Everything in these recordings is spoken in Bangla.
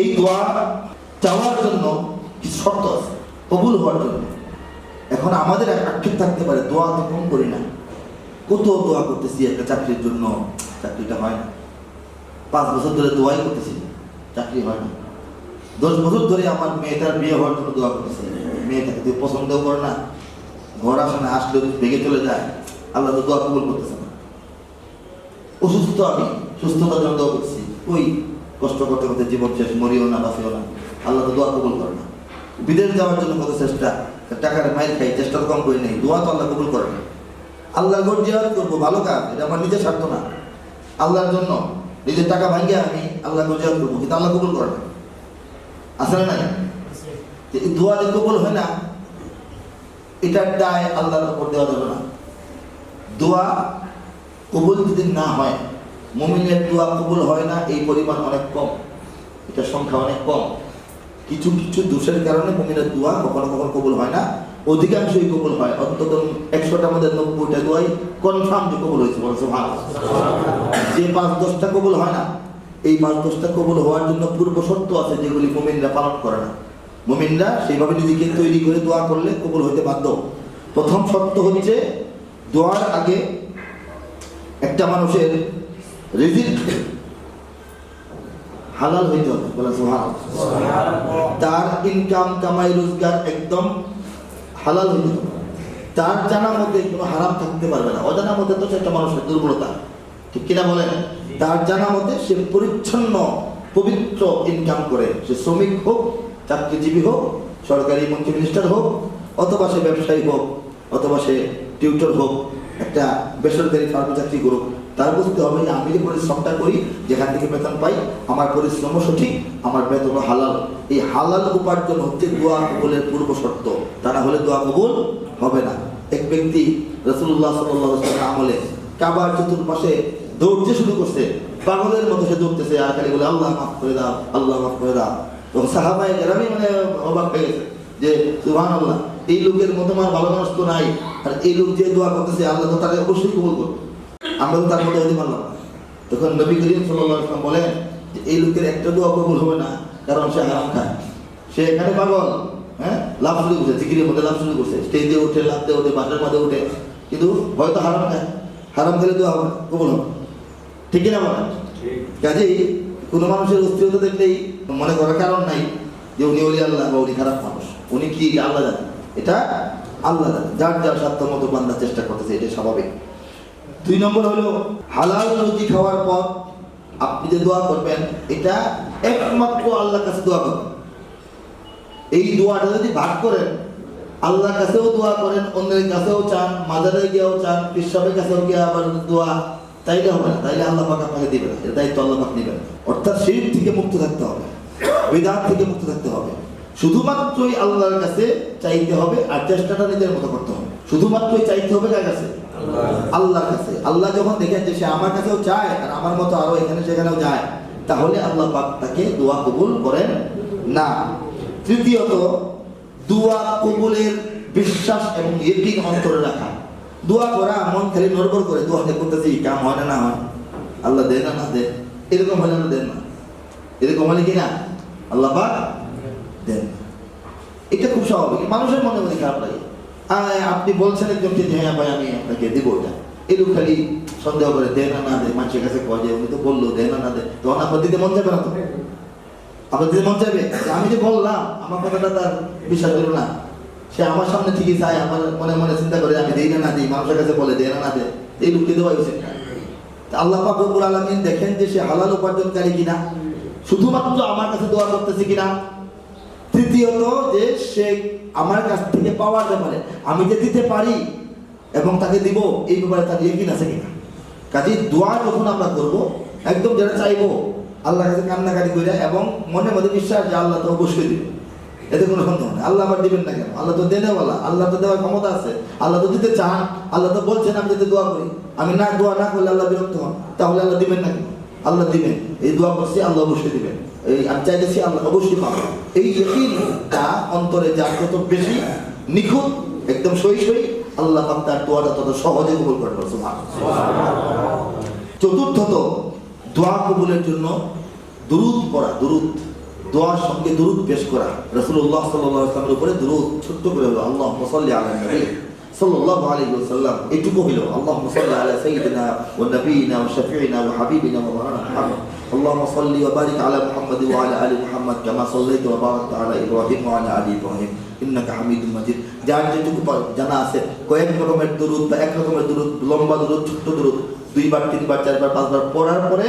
এই দোয়া চাওয়ার জন্য কিছু শর্ত আছে, কবুল হওয়ার জন্য। এখন আমাদের আক্ষেপ থাকতে পারে, দোয়া তো কম করি না। কত দোয়া করতেছি একটা চাকরির জন্য, চাকরিটা হয় না। পাঁচ বছর ধরে দোয়াই করতেছি, চাকরি হয় না। দশ বছর ধরে আমার মেয়েটার বিয়ে হওয়ার জন্য দোয়া করতেছি। মেয়েটাকে তুই পছন্দও করে না। ঘর আসে না আসলে ভেঙে চলে যায়। আল্লাহ তো দোয়া কবুল করতেছে না। অসুস্থ আমি, সুস্থতার জন্য দোয়া করছি ওই কষ্ট করতে করতে জীবন শেষ, মরিও না, বাঁচিও না। আল্লাহ তো দোয়া কবুল করে না। বিদেশ যাওয়ার জন্য কত চেষ্টা টাকার মাইল খাই, চেষ্টা কম করি নেই। দোয়া তো আল্লাহ কবুল করে না। আল্লাহ গোট জিয়ারত করব, ভালো কাজ, এটা আমার নিজের স্বার্থ না। আল্লাহর জন্য নিজের টাকা ভাঙিয়ে আমি আল্লাহ গোট জিয়ারত করব, কিন্তু আল্লাহ কবুল করে না। আসলে নাই? এই দোয়া যে কবুল হয় না, এটার দায় আল্লাহর উপর দেওয়া যাবে না। দোয়া কবুল যদি না হয় মুমিনের দোয়া কবুল হয় না, এই পরিমাণ অনেক কম। এটা সংখ্যা অনেক কম। কিছু কিছু দোষের কারণে মুমিনের দোয়া কখনো কখনো কবুল হয় না। অধিকাংশই কবুল হয়। অন্তত একশোটার মধ্যে নব্বইটা দোয়াই কনফার্ম যে কবুল হয়েছে বলছে ভালো যে পাঁচ দশটা কবুল হয় না, এই পাঁচ দশটা কবুল হওয়ার জন্য পূর্ব শর্ত আছে যেগুলি মুমিনরা পালন করে না। মুমিনরা সেইভাবে নিজেকে তৈরি করে দোয়া করলে কবুল হতে বাধ্য। প্রথম শর্ত হচ্ছে, দোয়ার আগে একটা মানুষের রিজিক হালাল হইতে হবে বলে তার ইনকাম কামাই রোজগার একদম হালাল হইতে হবে। তার জানা মতে কোনো হারাম থাকতে পারবে না। অজানা মতে তো সেটা মানুষের দুর্বলতা। ঠিক কিনা বলেন? তার জানা মতে সে পরিচ্ছন্ন পবিত্র ইনকাম করে। সে শ্রমিক হোক চাকরিজীবী হোক সরকারি মন্ত্রী মিনিস্টার হোক অথবা সে ব্যবসায়ী হোক অথবা সে টিউটর হোক একটা বেসরকারি ফার্মে চাকরি করুক তার বুঝতে হবে যে আমি যে পরিশ্রমটা করি, যেখান থেকে বেতন পাই, আমার পরিশ্রম সঠিক, আমার বেতন হালাল। এই হালাল উপার্জন হচ্ছে দোয়া কবুলের পূর্ব শর্ত। তা না হলে দোয়া কবুল হবে না। এক ব্যক্তি রসুল্লাহ সাল্লাহ আমলে কাবার চতুর্পাশে দৌড়তে শুরু করছে, পাগলের মতো সে দৌড়তেছে, আর খালি বলে, আল্লাহ মাফ করে দাও, আল্লাহ মাফ করে দাও। তো সাহাবাই গ্রামে মানে অবাক হয়ে গেছে যে সুহান আল্লাহ এই লোকের মতো আমার ভালো মানুষ তো নাই। আর এই লোক যে দোয়া করতেছে আল্লাহ তো তাকে অবশ্যই কবুল করবে। আমরা তো তার মতো হতে পারলাম তখন নবী করিম আলাইহি বলেন যে এই লোকের একটা দোয়া কবুল হবে না কারণ সে হারাম খায়। সে এখানে পাগল হ্যাঁ? লাভ শুরু করছে জিকিরের মধ্যে লাভ শুরু করছে। স্টেজে উঠে লাভতে উঠে বাসের মধ্যে উঠে কিন্তু হয়তো হারাম খায়। হারাম খেলে দোয়া হবে না, কবুল হবে ঠিক কিনা বলেন? কাজেই কোনো মানুষের অস্থিরতা দেখলেই মনে করার কারণ নাই যে উনি অলি আল্লাহ বা উনি খারাপ মানুষ। উনি কি আল্লাহ জানে? এটা আল্লাহ, যার যার সাধ্য মতো বান্ধার চেষ্টা করতেছে এটা স্বাভাবিক। দুই নম্বর হলো, হালাল রুজি খাওয়ার পর আপনি যে দোয়া করবেন, এটা একমাত্র আল্লাহর কাছে দোয়া করবেন। এই দোয়াটা যদি ভাগ করেন, আল্লাহর কাছেও দোয়া করেন, অন্যের কাছেও চান, মাজারে গিয়েও চান কৃষকের কাছেও গিয়ে আবার দোয়া, তাইলে হবে না, তাইলে আল্লাহ পাক আপনাকে দিবেন এর দায়িত্ব আল্লাহ পাক নেবেন। অর্থাৎ শিরিক থেকে মুক্ত থাকতে হবে, বেদাত থেকে মুক্ত থাকতে হবে। শুধুমাত্রই আল্লাহর কাছে চাইতে হবে আর চেষ্টাটা নিজের মতো করতে হবে। শুধুমাত্রই চাইতে হবে কার কাছে? আল্লাহর। কাছে। আল্লাহ যখন দেখেন যে সে আমার কাছেও চায় আর আমার মতো আরও এখানে সেখানেও যায় তাহলে আল্লাহ পাক তাকে দোয়া কবুল করেন না। তৃতীয়ত দোয়া কবুলের বিশ্বাস এবং ইকিন অন্তরে রাখা। দোয়া করা মন খালি নড়বড় করে দোয়া করতেছি কাম হয় না না হয়। আল্লাহ দেন না না দেন এরকম হলে না দেন না। এরকম হলে কি না? আল্লাহ পাক দেন। এটা খুব স্বাভাবিক। মানুষের মনে মনে খারাপ লাগে। আপনি বলছেন একজনকে যে হ্যাঁ ভাই, আমি আপনাকে দিব ওটা এরকম খালি সন্দেহ করে, দেন না না দে মানুষের কাছে কয় যে, উনি তো বলল, দেন না না দে তখন আপনার দিতে মন যাবে না তো? আপনার দিতে মন যাবে? আমি যে বললাম, আমার কথাটা তার বিশ্বাস করো না। সে আমার সামনে ঠিকই চায়, আমার মনে মনে চিন্তা করে, আমি দিই না না দিই। মানুষের কাছে বলে দেয় না না দে এই লোককে দেওয়া উচিত। না আল্লাহ পাক রব্বুল আলামিন দেখেন যে, সে হালাল উপার্জনকারী কিনা? শুধুমাত্র আমার কাছে দোয়া করতেছে কিনা? তৃতীয়ত যে সে আমার কাছ থেকে পাওয়ার ব্যাপারে আমি যে দিতে পারি এবং তাকে দিব, এই ব্যাপারে তার ইয়ে আছে কিনা? কাজে দোয়া যখন আমরা করব, একদম যেটা চাইব, আল্লাহর কাছে কান্নাকাটি করে এবং মনে মধ্যে বিশ্বাস যে আল্লাহ তো অবশ্যই দিবে। এতে কোনো সন্দেহ নেই। আল্লাহ আবার দিবেন না কেন? আল্লাহ তো দেনেওয়ালা, আল্লাহ তো দেওয়ার ক্ষমতা আছে, আল্লাহ তো দিতে চান, আল্লাহ তো বলছেন আমি যদি দোয়া করি। আমি না, দোয়া না করলে আল্লাহ বিরক্ত হন। তাহলে আল্লাহ দিবেন না কেন? আল্লাহ দিবেন। এই দোয়া করছি, আল্লাহ অবশ্যই দিবেন। এই আমি চাইতেছি আল্লাহ অবশ্যই পাবো। এই অন্তরে বেশি নিখুঁত, একদম সই সই আল্লাহ পাক তার দোয়াটা তত সহজে কবুল চতুর্থত, দোয়া কবুলের জন্য দুরুদ পড়া, দুরুদ। দোয়ার সঙ্গে দুরুদ পেশ করা। রসুল্লাহ সাল্লাহ আসলামের উপরে দুরুদ ছোট্ট করে হলো আল্লাহ মুসল্লি আলা নবী সাল্লাল্লাহু আলাইহি ওয়াসাল্লাম। এটুকু হলো আল্লাহ মুসল্লি আলা সাইয়্যিদিনা ওয়া নবিয়িনা ওয়া শাফিঈনা ওয়া হাবিবিনা ওয়া মাওলানা মুহাম্মদ। اللهم صل وبارك على محمد وعلى ال محمد كما صليت وباركت على ابراهيم وعلى ال ابراهيم انك حميد مجيد যার যেটুকু পা- জানা আছে কয়েক রকমের দুরুদ বা এক রকমের দুরুদ লম্বা দুরুদ ছোট্ট দুরুদ দুইবার তিনবার চারবার পাঁচবার পড়ার পরে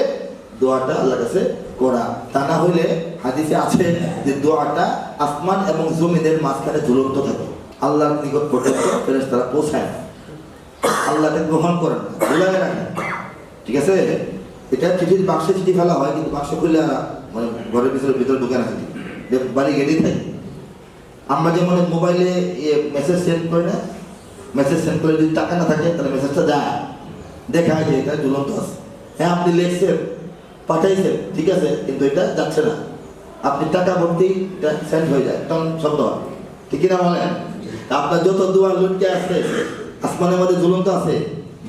দোয়াটা আল্লাহর কাছে করা তা না হইলে হাদিসে আছে যে দোয়াটা আসমান এবং জমিনের মাঝখানে ঝুলন্ত থাকে আল্লাহর নিকট পর্যন্ত ফেরেশতারা পৌঁছায় না। আল্লাহকে গ্রহণ করেন না ভুলাই রাখেন ঠিক আছে এটা চিঠির বাক্সে চিঠি ফেলা হয়, কিন্তু বাক্স খুললে মানে ঘরের ভিতরে ভিতরে ঢুকে না যে বাড়ি গেটেই থাকে। আমরা যেমন মোবাইলে মেসেজ সেন্ড করে না মেসেজ সেন্ড করে যদি টাকা না থাকে, তাহলে মেসেজটা যায় দেখায় যে এটা ঝুলন্ত হ্যাঁ আপনি লিখছেন পাঠাইছেন ঠিক আছে, কিন্তু এটা যাচ্ছে না। আপনি টাকা ভর্তি, এটা সেন্ড হয়ে যায় তখন শব্দ। হয় ঠিক না বলেন? আপনার যত দোয়া লুটকে আছে, আসমানের মধ্যে ঝুলন্ত আছে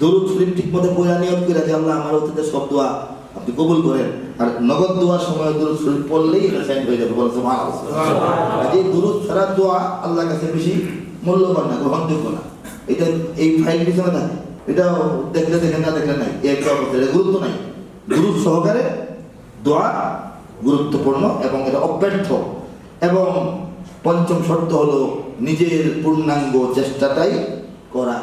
দরুদ শরীফ ঠিক মতো পড়া নিয়ত করে যে আল্লাহ আমার অতীতের সব দোয়া আপনি কবুল করেন। আর নগদ দোয়ার সময় দরুদ শরীফ পড়লেই এটা সেন্ড হয়ে যাবে বলছে এই দরুদ ছাড়া দোয়া আল্লাহর কাছে বেশি মূল্যবান না গ্রহণযোগ্য না। এটা এই ফাইল পিছনে থাকে এটা দেখলে দেখে না দেখলে নাই। একটা অবস্থা এটা গুরুত্ব নাই। গুরুত্ব সহকারে দোয়া গুরুত্বপূর্ণ এবং এটা অব্যর্থ। এবং পঞ্চম শর্ত হলো নিজের পূর্ণাঙ্গ চেষ্টাটাই করা।